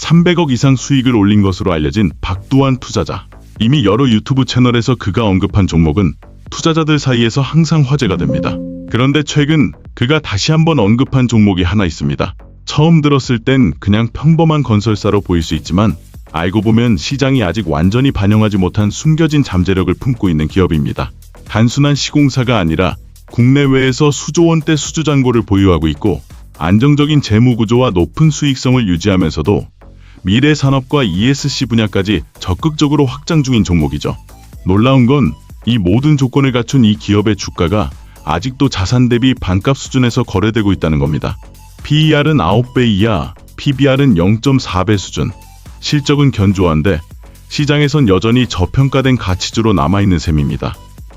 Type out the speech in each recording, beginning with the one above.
300억 이상 수익을 올린 것으로 알려진 박두환 투자자. 이미 여러 유튜브 채널에서 그가 언급한 종목은 투자자들 사이에서 항상 화제가 됩니다. 그런데 최근 그가 다시 한번 언급한 종목이 하나 있습니다. 처음 들었을 땐 그냥 평범한 건설사로 보일 수 있지만 알고 보면 시장이 아직 완전히 반영하지 못한 숨겨진 잠재력을 품고 있는 기업입니다. 단순한 시공사가 아니라 국내외에서 수조 원대 수주 잔고를 보유하고 있고 안정적인 재무 구조와 높은 수익성을 유지하면서도 미래 산업과 ESC 분야까지 적극적으로 확장 중인 종목이죠. 놀라운 건 이 모든 조건을 갖춘 이 기업의 주가가 아직도 자산 대비 반값 수준에서 거래되고 있다는 겁니다. PER은 9배 이하, PBR은 0.4배 수준. 실적은 견조한데 시장에선 여전히 저평가된 가치주로 남아있는 셈입니다.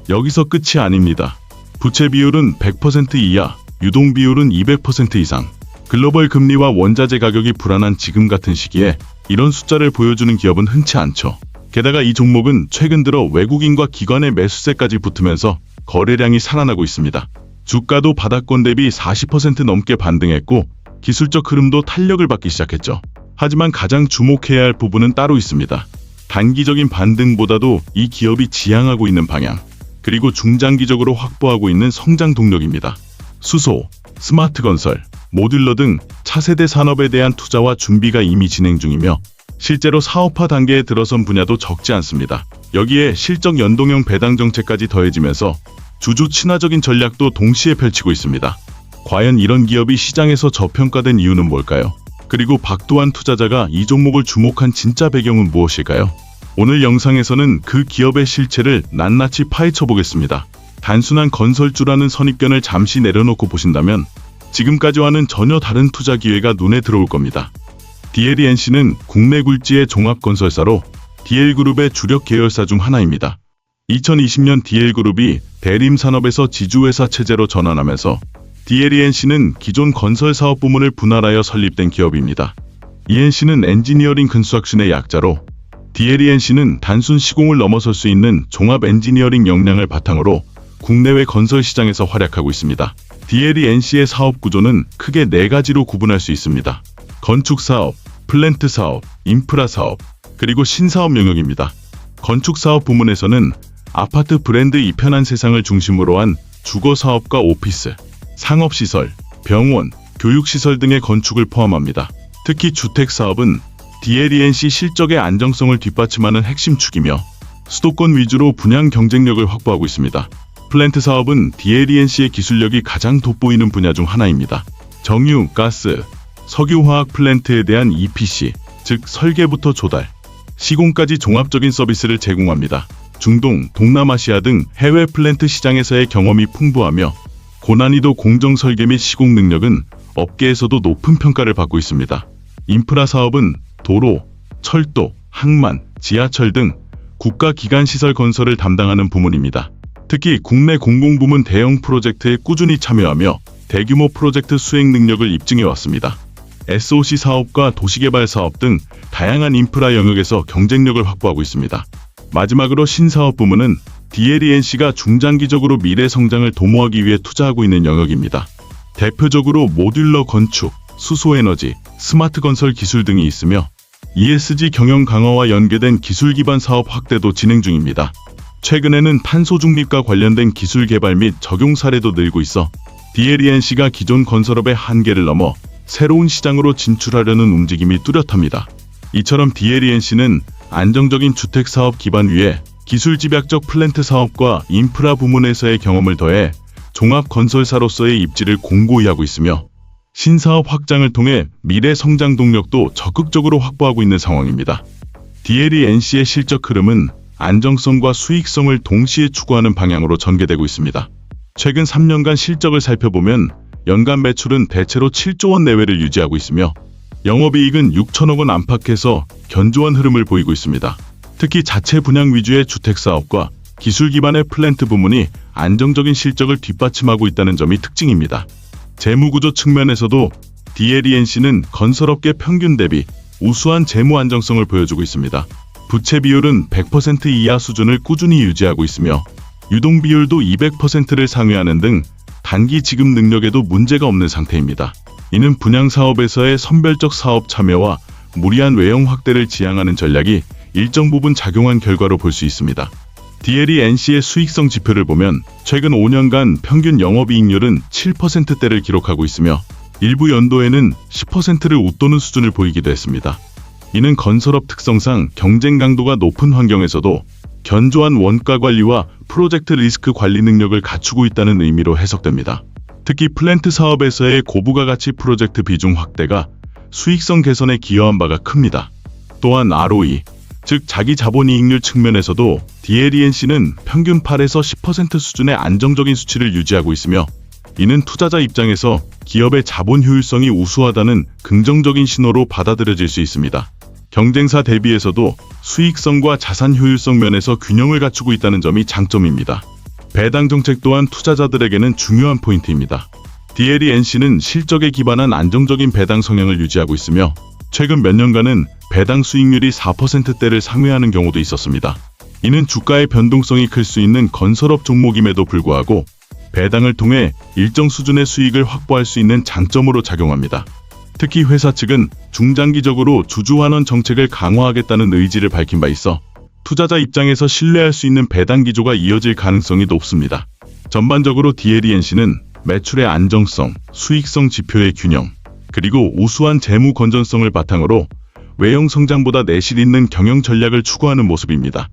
여기서 끝이 아닙니다. 부채 비율은 100% 이하, 유동 비율은 200% 이상. 글로벌 금리와 원자재 가격이 불안한 지금 같은 시기에 이런 숫자를 보여주는 기업은 흔치 않죠. 게다가 이 종목은 최근 들어 외국인과 기관의 매수세까지 붙으면서 거래량이 살아나고 있습니다. 주가도 바닥권 대비 40% 넘게 반등했고 기술적 흐름도 탄력을 받기 시작했죠. 하지만 가장 주목해야 할 부분은 따로 있습니다. 단기적인 반등보다도 이 기업이 지향하고 있는 방향, 그리고 중장기적으로 확보하고 있는 성장 동력입니다. 수소, 스마트 건설, 모듈러 등 차세대 산업에 대한 투자와 준비가 이미 진행 중이며 실제로 사업화 단계에 들어선 분야도 적지 않습니다. 여기에 실적 연동형 배당 정책까지 더해지면서 주주 친화적인 전략도 동시에 펼치고 있습니다. 과연 이런 기업이 시장에서 저평가된 이유는 뭘까요? 그리고 박두환 투자자가 이 종목을 주목한 진짜 배경은 무엇일까요? 오늘 영상에서는 그 기업의 실체를 낱낱이 파헤쳐 보겠습니다. 단순한 건설주라는 선입견을 잠시 내려놓고 보신다면 지금까지와는 전혀 다른 투자 기회가 눈에 들어올 겁니다. DLENC는 국내 굴지의 종합건설사로 DL그룹의 주력 계열사 중 하나입니다. 2020년 DL그룹이 대림산업에서 지주회사 체제로 전환하면서 DLENC는 기존 건설 사업 부문을 분할하여 설립된 기업입니다. ENC는 엔지니어링 컨스트럭션의 약자로 DLENC는 단순 시공을 넘어설 수 있는 종합 엔지니어링 역량을 바탕으로 국내외 건설 시장에서 활약하고 있습니다. DLENC의 사업 구조는 크게 네 가지로 구분할 수 있습니다. 건축 사업, 플랜트 사업, 인프라 사업, 그리고 신사업 영역입니다. 건축 사업 부문에서는 아파트 브랜드 이편한 세상을 중심으로 한 주거 사업과 오피스, 상업 시설, 병원, 교육 시설 등의 건축을 포함합니다. 특히 주택 사업은 DLENC 실적의 안정성을 뒷받침하는 핵심 축이며 수도권 위주로 분양 경쟁력을 확보하고 있습니다. 플랜트 사업은 DLENC의 기술력이 가장 돋보이는 분야 중 하나입니다. 정유, 가스, 석유화학 플랜트에 대한 EPC, 즉 설계부터 조달, 시공까지 종합적인 서비스를 제공합니다. 중동, 동남아시아 등 해외 플랜트 시장에서의 경험이 풍부하며 고난이도 공정 설계 및 시공 능력은 업계에서도 높은 평가를 받고 있습니다. 인프라 사업은 도로, 철도, 항만, 지하철 등 국가 기관 시설 건설을 담당하는 부문입니다. 특히 국내 공공부문 대형 프로젝트에 꾸준히 참여하며 대규모 프로젝트 수행 능력을 입증해 왔습니다. SOC 사업과 도시개발 사업 등 다양한 인프라 영역에서 경쟁력을 확보하고 있습니다. 마지막으로 신사업 부문은 DLENC가 중장기적으로 미래 성장을 도모하기 위해 투자하고 있는 영역입니다. 대표적으로 모듈러 건축, 수소에너지, 스마트 건설 기술 등이 있으며 ESG 경영 강화와 연계된 기술 기반 사업 확대도 진행 중입니다. 최근에는 탄소 중립과 관련된 기술 개발 및 적용 사례도 늘고 있어 DLENC가 기존 건설업의 한계를 넘어 새로운 시장으로 진출하려는 움직임이 뚜렷합니다. 이처럼 DLENC는 안정적인 주택 사업 기반 위에 기술 집약적 플랜트 사업과 인프라 부문에서의 경험을 더해 종합 건설사로서의 입지를 공고히 하고 있으며 신사업 확장을 통해 미래 성장 동력도 적극적으로 확보하고 있는 상황입니다. DLENC의 실적 흐름은 안정성과 수익성을 동시에 추구하는 방향으로 전개되고 있습니다. 최근 3년간 실적을 살펴보면 연간 매출은 대체로 7조 원 내외를 유지하고 있으며 영업이익은 6천억 원 안팎에서 견조한 흐름을 보이고 있습니다. 특히 자체 분양 위주의 주택 사업과 기술 기반의 플랜트 부문이 안정적인 실적을 뒷받침하고 있다는 점이 특징입니다. 재무구조 측면에서도 DLENC는 건설업계 평균 대비 우수한 재무 안정성을 보여주고 있습니다. 부채 비율은 100% 이하 수준을 꾸준히 유지하고 있으며 유동 비율도 200%를 상회하는 등 단기 지급 능력에도 문제가 없는 상태입니다. 이는 분양 사업에서의 선별적 사업 참여와 무리한 외형 확대를 지향하는 전략이 일정 부분 작용한 결과로 볼 수 있습니다. DLE NC의 수익성 지표를 보면 최근 5년간 평균 영업이익률은 7%대를 기록하고 있으며 일부 연도에는 10%를 웃도는 수준을 보이기도 했습니다. 이는 건설업 특성상 경쟁 강도가 높은 환경에서도 견조한 원가 관리와 프로젝트 리스크 관리 능력을 갖추고 있다는 의미로 해석됩니다. 특히 플랜트 사업에서의 고부가 가치 프로젝트 비중 확대가 수익성 개선에 기여한 바가 큽니다. 또한 ROE, 즉 자기 자본 이익률 측면에서도 DLENC는 평균 8에서 10% 수준의 안정적인 수치를 유지하고 있으며 이는 투자자 입장에서 기업의 자본 효율성이 우수하다는 긍정적인 신호로 받아들여질 수 있습니다. 경쟁사 대비해서도 수익성과 자산 효율성 면에서 균형을 갖추고 있다는 점이 장점입니다. 배당 정책 또한 투자자들에게는 중요한 포인트입니다. DLENC는 실적에 기반한 안정적인 배당 성향을 유지하고 있으며 최근 몇 년간은 배당 수익률이 4%대를 상회하는 경우도 있었습니다. 이는 주가의 변동성이 클 수 있는 건설업 종목임에도 불구하고 배당을 통해 일정 수준의 수익을 확보할 수 있는 장점으로 작용합니다. 특히 회사 측은 중장기적으로 주주환원 정책을 강화하겠다는 의지를 밝힌 바 있어 투자자 입장에서 신뢰할 수 있는 배당 기조가 이어질 가능성이 높습니다. 전반적으로 DLENC는 매출의 안정성, 수익성 지표의 균형, 그리고 우수한 재무 건전성을 바탕으로 외형 성장보다 내실 있는 경영 전략을 추구하는 모습입니다.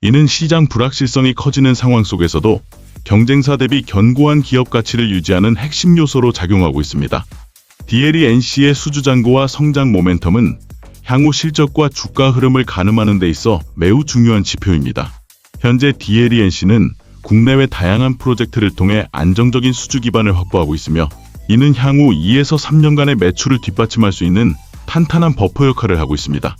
이는 시장 불확실성이 커지는 상황 속에서도 경쟁사 대비 견고한 기업 가치를 유지하는 핵심 요소로 작용하고 있습니다. DLENC의 수주잔고와 성장 모멘텀은 향후 실적과 주가 흐름을 가늠하는 데 있어 매우 중요한 지표입니다. 현재 DLENC는 국내외 다양한 프로젝트를 통해 안정적인 수주 기반을 확보하고 있으며 이는 향후 2에서 3년간의 매출을 뒷받침할 수 있는 탄탄한 버퍼 역할을 하고 있습니다.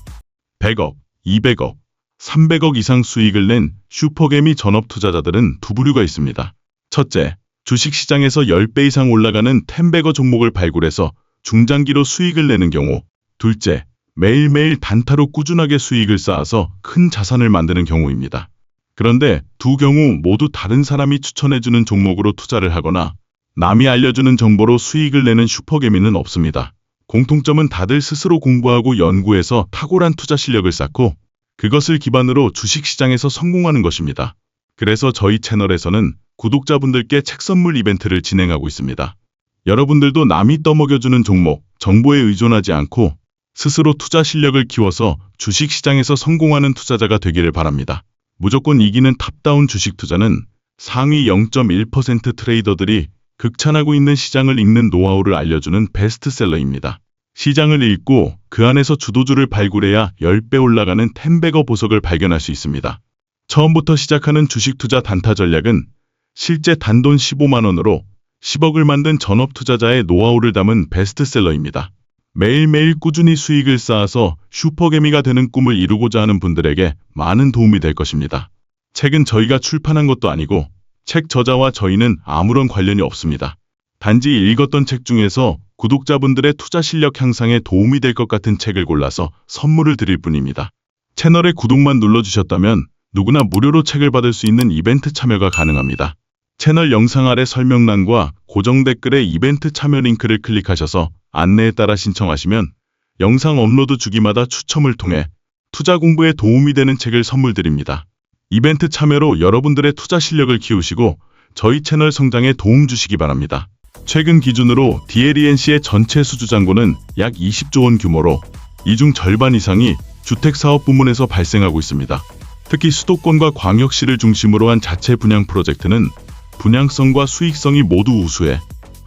100억, 200억, 300억 이상 수익을 낸 슈퍼개미 전업 투자자들은 두 부류가 있습니다. 첫째, 주식시장에서 10배 이상 올라가는 템베거 종목을 발굴해서 중장기로 수익을 내는 경우. 둘째, 매일매일 단타로 꾸준하게 수익을 쌓아서 큰 자산을 만드는 경우입니다. 그런데 두 경우 모두 다른 사람이 추천해주는 종목으로 투자를 하거나 남이 알려주는 정보로 수익을 내는 슈퍼개미는 없습니다. 공통점은 다들 스스로 공부하고 연구해서 탁월한 투자 실력을 쌓고 그것을 기반으로 주식시장에서 성공하는 것입니다. 그래서 저희 채널에서는 구독자분들께 책 선물 이벤트를 진행하고 있습니다. 여러분들도 남이 떠먹여주는 종목, 정보에 의존하지 않고 스스로 투자 실력을 키워서 주식시장에서 성공하는 투자자가 되기를 바랍니다. 무조건 이기는 탑다운 주식 투자는 상위 0.1% 트레이더들이 극찬하고 있는 시장을 읽는 노하우를 알려주는 베스트셀러입니다. 시장을 읽고 그 안에서 주도주를 발굴해야 10배 올라가는 템베거 보석을 발견할 수 있습니다. 처음부터 시작하는 주식 투자 단타 전략은 실제 단돈 15만 원으로 10억을 만든 전업 투자자의 노하우를 담은 베스트셀러입니다. 매일매일 꾸준히 수익을 쌓아서 슈퍼개미가 되는 꿈을 이루고자 하는 분들에게 많은 도움이 될 것입니다. 책은 저희가 출판한 것도 아니고 책 저자와 저희는 아무런 관련이 없습니다. 단지 읽었던 책 중에서 구독자분들의 투자 실력 향상에 도움이 될 것 같은 책을 골라서 선물을 드릴 뿐입니다. 채널에 구독만 눌러주셨다면 누구나 무료로 책을 받을 수 있는 이벤트 참여가 가능합니다. 채널 영상 아래 설명란과 고정 댓글에 이벤트 참여 링크를 클릭하셔서 안내에 따라 신청하시면 영상 업로드 주기마다 추첨을 통해 투자 공부에 도움이 되는 책을 선물 드립니다. 이벤트 참여로 여러분들의 투자 실력을 키우시고 저희 채널 성장에 도움 주시기 바랍니다. 최근 기준으로 DLENC의 전체 수주 잔고는 약 20조 원 규모로 이 중 절반 이상이 주택사업 부문에서 발생하고 있습니다. 특히 수도권과 광역시를 중심으로 한 자체 분양 프로젝트는 분양성과 수익성이 모두 우수해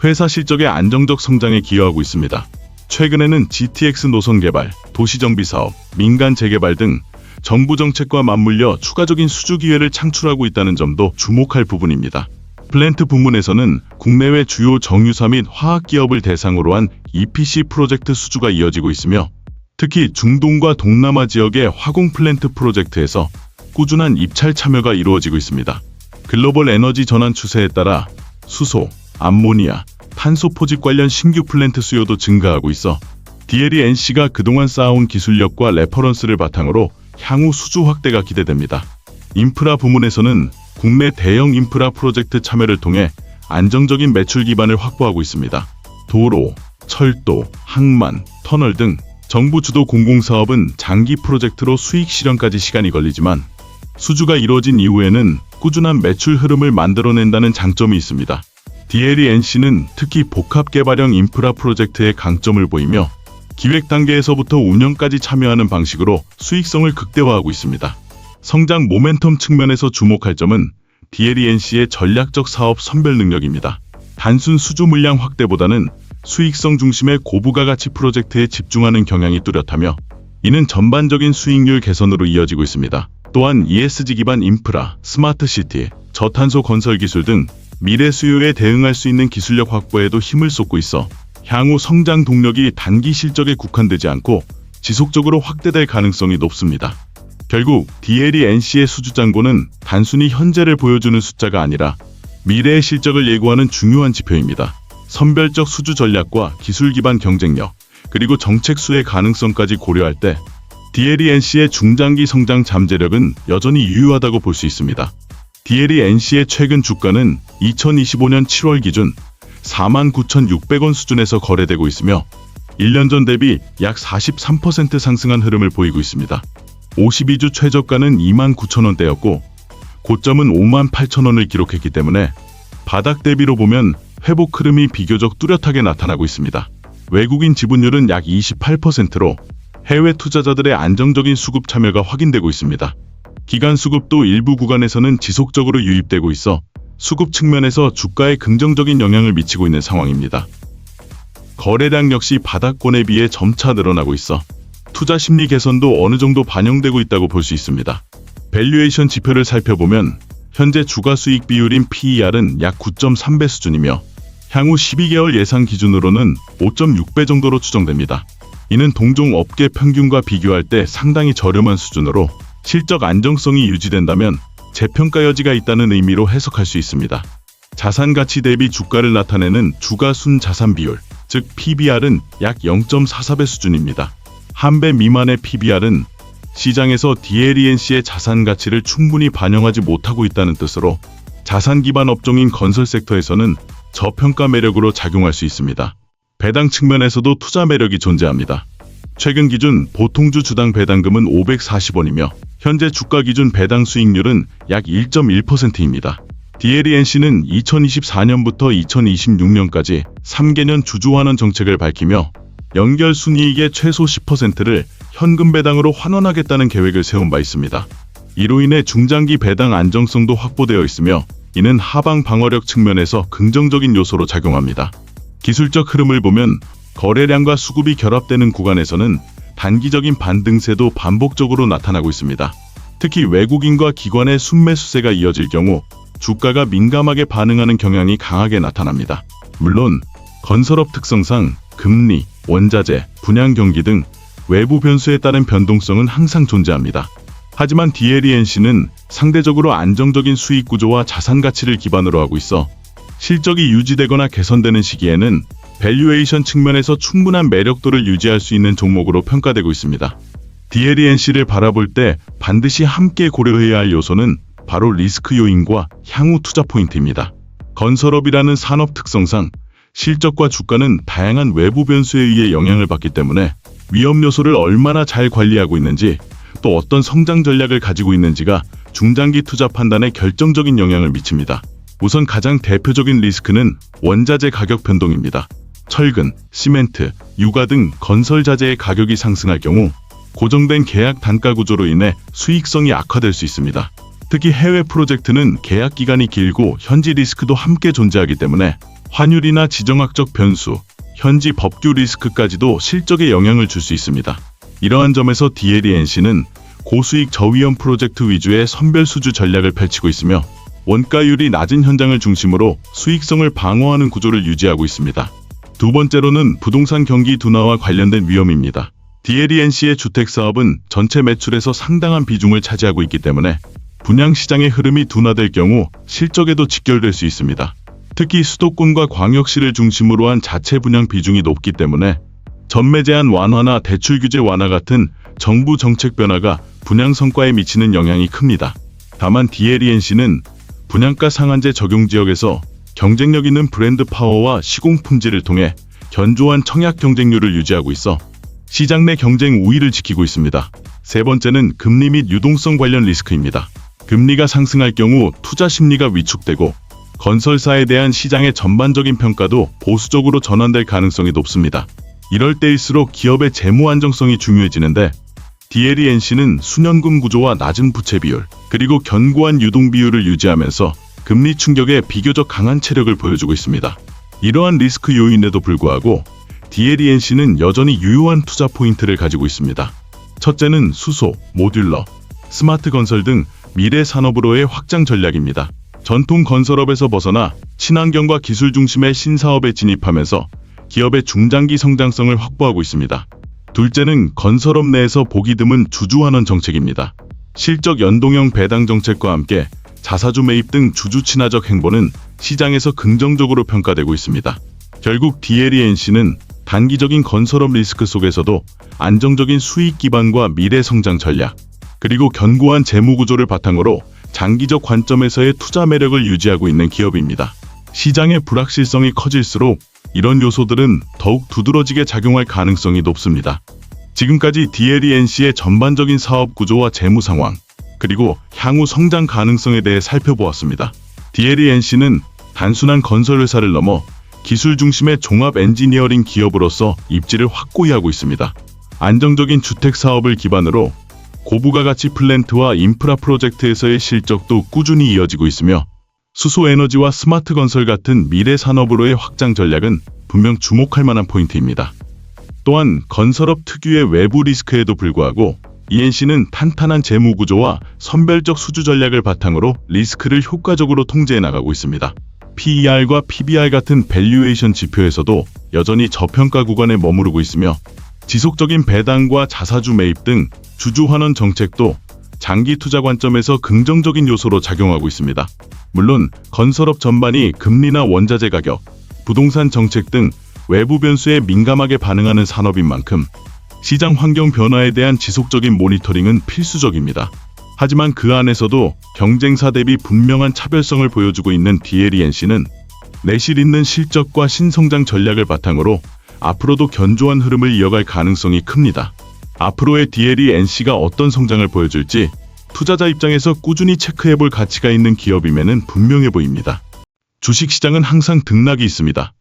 회사 실적의 안정적 성장에 기여하고 있습니다. 최근에는 GTX 노선 개발, 도시정비 사업, 민간 재개발 등 정부 정책과 맞물려 추가적인 수주 기회를 창출하고 있다는 점도 주목할 부분입니다. 플랜트 부문에서는 국내외 주요 정유사 및 화학 기업을 대상으로 한 EPC 프로젝트 수주가 이어지고 있으며 특히 중동과 동남아 지역의 화공 플랜트 프로젝트에서 꾸준한 입찰 참여가 이루어지고 있습니다. 글로벌 에너지 전환 추세에 따라 수소, 암모니아, 탄소 포집 관련 신규 플랜트 수요도 증가하고 있어 DLENC가 그동안 쌓아온 기술력과 레퍼런스를 바탕으로 향후 수주 확대가 기대됩니다. 인프라 부문에서는 국내 대형 인프라 프로젝트 참여를 통해 안정적인 매출 기반을 확보하고 있습니다. 도로, 철도, 항만, 터널 등 정부 주도 공공사업은 장기 프로젝트로 수익 실현까지 시간이 걸리지만 수주가 이루어진 이후에는 꾸준한 매출 흐름을 만들어낸다는 장점이 있습니다. DLENC는 특히 복합 개발형 인프라 프로젝트에 강점을 보이며 기획 단계에서부터 운영까지 참여하는 방식으로 수익성을 극대화하고 있습니다. 성장 모멘텀 측면에서 주목할 점은 DLENC의 전략적 사업 선별 능력입니다. 단순 수주 물량 확대보다는 수익성 중심의 고부가 가치 프로젝트에 집중하는 경향이 뚜렷하며 이는 전반적인 수익률 개선으로 이어지고 있습니다. 또한 ESG 기반 인프라, 스마트 시티, 저탄소 건설 기술 등 미래 수요에 대응할 수 있는 기술력 확보에도 힘을 쏟고 있어 향후 성장 동력이 단기 실적에 국한되지 않고 지속적으로 확대될 가능성이 높습니다. 결국 DLENC의 수주 잔고는 단순히 현재를 보여주는 숫자가 아니라 미래의 실적을 예고하는 중요한 지표입니다. 선별적 수주 전략과 기술 기반 경쟁력, 그리고 정책 수의 가능성까지 고려할 때 DLENC의 중장기 성장 잠재력은 여전히 유효하다고 볼 수 있습니다. DLENC의 최근 주가는 2025년 7월 기준 49,600원 수준에서 거래되고 있으며 1년 전 대비 약 43% 상승한 흐름을 보이고 있습니다. 52주 최저가는 29,000원대였고 고점은 58,000원을 기록했기 때문에 바닥 대비로 보면 회복 흐름이 비교적 뚜렷하게 나타나고 있습니다. 외국인 지분율은 약 28%로 해외 투자자들의 안정적인 수급 참여가 확인되고 있습니다. 기간 수급도 일부 구간에서는 지속적으로 유입되고 있어 수급 측면에서 주가에 긍정적인 영향을 미치고 있는 상황입니다. 거래량 역시 바닥권에 비해 점차 늘어나고 있어 투자 심리 개선도 어느 정도 반영되고 있다고 볼 수 있습니다. 밸류에이션 지표를 살펴보면 현재 주가 수익 비율인 PER은 약 9.3배 수준이며 향후 12개월 예상 기준으로는 5.6배 정도로 추정됩니다. 이는 동종 업계 평균과 비교할 때 상당히 저렴한 수준으로 실적 안정성이 유지된다면 재평가 여지가 있다는 의미로 해석할 수 있습니다. 자산 가치 대비 주가를 나타내는 주가 순 자산 비율, 즉 PBR은 약 0.44배 수준입니다. 한 배 미만의 PBR은 시장에서 DLENC의 자산 가치를 충분히 반영하지 못하고 있다는 뜻으로 자산 기반 업종인 건설 섹터에서는 저평가 매력으로 작용할 수 있습니다. 배당 측면에서도 투자 매력이 존재합니다. 최근 기준 보통주 주당 배당금은 540원이며 현재 주가 기준 배당 수익률은 약 1.1%입니다. DLENC는 2024년부터 2026년까지 3개년 주주환원 정책을 밝히며 연결 순이익의 최소 10%를 현금 배당으로 환원하겠다는 계획을 세운 바 있습니다. 이로 인해 중장기 배당 안정성도 확보되어 있으며 이는 하방 방어력 측면에서 긍정적인 요소로 작용합니다. 기술적 흐름을 보면 거래량과 수급이 결합되는 구간에서는 단기적인 반등세도 반복적으로 나타나고 있습니다. 특히 외국인과 기관의 순매수세가 이어질 경우 주가가 민감하게 반응하는 경향이 강하게 나타납니다. 물론 건설업 특성상 금리, 원자재, 분양 경기 등 외부 변수에 따른 변동성은 항상 존재합니다. 하지만 DLENC는 상대적으로 안정적인 수익 구조와 자산 가치를 기반으로 하고 있어 실적이 유지되거나 개선되는 시기에는 밸류에이션 측면에서 충분한 매력도를 유지할 수 있는 종목으로 평가되고 있습니다. DLENC를 바라볼 때 반드시 함께 고려해야 할 요소는 바로 리스크 요인과 향후 투자 포인트입니다. 건설업이라는 산업 특성상 실적과 주가는 다양한 외부 변수에 의해 영향을 받기 때문에 위험 요소를 얼마나 잘 관리하고 있는지 또 어떤 성장 전략을 가지고 있는지가 중장기 투자 판단에 결정적인 영향을 미칩니다. 우선 가장 대표적인 리스크는 원자재 가격 변동입니다. 철근, 시멘트, 유가 등 건설 자재의 가격이 상승할 경우 고정된 계약 단가 구조로 인해 수익성이 악화될 수 있습니다. 특히 해외 프로젝트는 계약 기간이 길고 현지 리스크도 함께 존재하기 때문에 환율이나 지정학적 변수, 현지 법규 리스크까지도 실적에 영향을 줄 수 있습니다. 이러한 점에서 DLENC는 고수익 저위험 프로젝트 위주의 선별 수주 전략을 펼치고 있으며 원가율이 낮은 현장을 중심으로 수익성을 방어하는 구조를 유지하고 있습니다. 두 번째로는 부동산 경기 둔화와 관련된 위험입니다. DLENC의 주택 사업은 전체 매출에서 상당한 비중을 차지하고 있기 때문에 분양 시장의 흐름이 둔화될 경우 실적에도 직결될 수 있습니다. 특히 수도권과 광역시를 중심으로 한 자체 분양 비중이 높기 때문에 전매 제한 완화나 대출 규제 완화 같은 정부 정책 변화가 분양 성과에 미치는 영향이 큽니다. 다만 DLENC는 분양가 상한제 적용 지역에서 경쟁력 있는 브랜드 파워와 시공 품질을 통해 견조한 청약 경쟁률을 유지하고 있어 시장 내 경쟁 우위를 지키고 있습니다. 세 번째는 금리 및 유동성 관련 리스크입니다. 금리가 상승할 경우 투자 심리가 위축되고 건설사에 대한 시장의 전반적인 평가도 보수적으로 전환될 가능성이 높습니다. 이럴 때일수록 기업의 재무 안정성이 중요해지는데 DLENC는 수년금 구조와 낮은 부채 비율, 그리고 견고한 유동 비율을 유지하면서 금리 충격에 비교적 강한 체력을 보여주고 있습니다. 이러한 리스크 요인에도 불구하고 DLENC는 여전히 유효한 투자 포인트를 가지고 있습니다. 첫째는 수소, 모듈러, 스마트 건설 등 미래 산업으로의 확장 전략입니다. 전통 건설업에서 벗어나 친환경과 기술 중심의 신사업에 진입하면서 기업의 중장기 성장성을 확보하고 있습니다. 둘째는 건설업 내에서 보기 드문 주주환원 정책입니다. 실적 연동형 배당 정책과 함께 자사주 매입 등 주주 친화적 행보는 시장에서 긍정적으로 평가되고 있습니다. 결국 DLENC는 단기적인 건설업 리스크 속에서도 안정적인 수익 기반과 미래 성장 전략, 그리고 견고한 재무 구조를 바탕으로 장기적 관점에서의 투자 매력을 유지하고 있는 기업입니다. 시장의 불확실성이 커질수록 이런 요소들은 더욱 두드러지게 작용할 가능성이 높습니다. 지금까지 DLENC의 전반적인 사업 구조와 재무 상황, 그리고 향후 성장 가능성에 대해 살펴보았습니다. DLENC는 단순한 건설 회사를 넘어 기술 중심의 종합 엔지니어링 기업으로서 입지를 확고히 하고 있습니다. 안정적인 주택 사업을 기반으로 고부가 가치 플랜트와 인프라 프로젝트에서의 실적도 꾸준히 이어지고 있으며 수소 에너지와 스마트 건설 같은 미래 산업으로의 확장 전략은 분명 주목할 만한 포인트입니다. 또한 건설업 특유의 외부 리스크에도 불구하고 ENC는 탄탄한 재무 구조와 선별적 수주 전략을 바탕으로 리스크를 효과적으로 통제해 나가고 있습니다. PER과 PBR 같은 밸류에이션 지표에서도 여전히 저평가 구간에 머무르고 있으며 지속적인 배당과 자사주 매입 등 주주 환원 정책도 장기 투자 관점에서 긍정적인 요소로 작용하고 있습니다. 물론 건설업 전반이 금리나 원자재 가격, 부동산 정책 등 외부 변수에 민감하게 반응하는 산업인 만큼 시장 환경 변화에 대한 지속적인 모니터링은 필수적입니다. 하지만 그 안에서도 경쟁사 대비 분명한 차별성을 보여주고 있는 DLENC는 내실 있는 실적과 신성장 전략을 바탕으로 앞으로도 견조한 흐름을 이어갈 가능성이 큽니다. 앞으로의 DLENC가 어떤 성장을 보여줄지 투자자 입장에서 꾸준히 체크해볼 가치가 있는 기업임에는 분명해 보입니다. 주식시장은 항상 등락이 있습니다.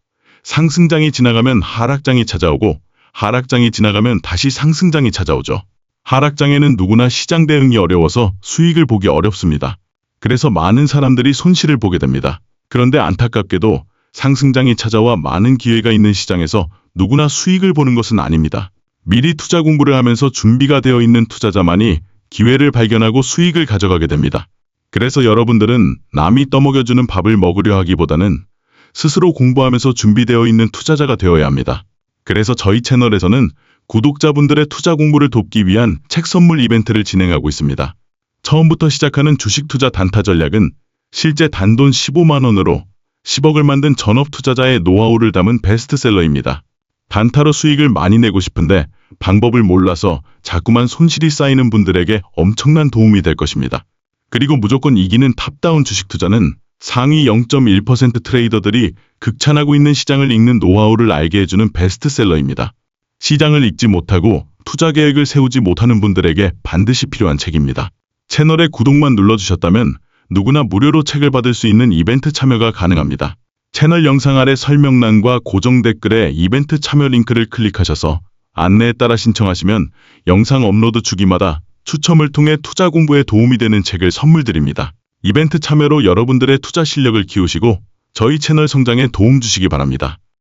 상승장이 지나가면 하락장이 찾아오고 하락장이 지나가면 다시 상승장이 찾아오죠. 하락장에는 누구나 시장 대응이 어려워서 수익을 보기 어렵습니다. 그래서 많은 사람들이 손실을 보게 됩니다. 그런데 안타깝게도 상승장이 찾아와 많은 기회가 있는 시장에서 누구나 수익을 보는 것은 아닙니다. 미리 투자 공부를 하면서 준비가 되어 있는 투자자만이 기회를 발견하고 수익을 가져가게 됩니다. 그래서 여러분들은 남이 떠먹여주는 밥을 먹으려 하기보다는 스스로 공부하면서 준비되어 있는 투자자가 되어야 합니다. 그래서 저희 채널에서는 구독자분들의 투자 공부를 돕기 위한 책 선물 이벤트를 진행하고 있습니다. 처음부터 시작하는 주식 투자 단타 전략은 실제 단돈 15만 원으로 10억을 만든 전업 투자자의 노하우를 담은 베스트셀러입니다. 단타로 수익을 많이 내고 싶은데 방법을 몰라서 자꾸만 손실이 쌓이는 분들에게 엄청난 도움이 될 것입니다. 그리고 무조건 이기는 탑다운 주식 투자는 상위 0.1% 트레이더들이 극찬하고 있는 시장을 읽는 노하우를 알게 해주는 베스트셀러입니다. 시장을 읽지 못하고 투자 계획을 세우지 못하는 분들에게 반드시 필요한 책입니다. 채널에 구독만 눌러주셨다면 누구나 무료로 책을 받을 수 있는 이벤트 참여가 가능합니다. 채널 영상 아래 설명란과 고정 댓글에 이벤트 참여 링크를 클릭하셔서 안내에 따라 신청하시면 영상 업로드 주기마다 추첨을 통해 투자 공부에 도움이 되는 책을 선물 드립니다. 이벤트 참여로 여러분들의 투자 실력을 키우시고 저희 채널 성장에 도움 주시기 바랍니다.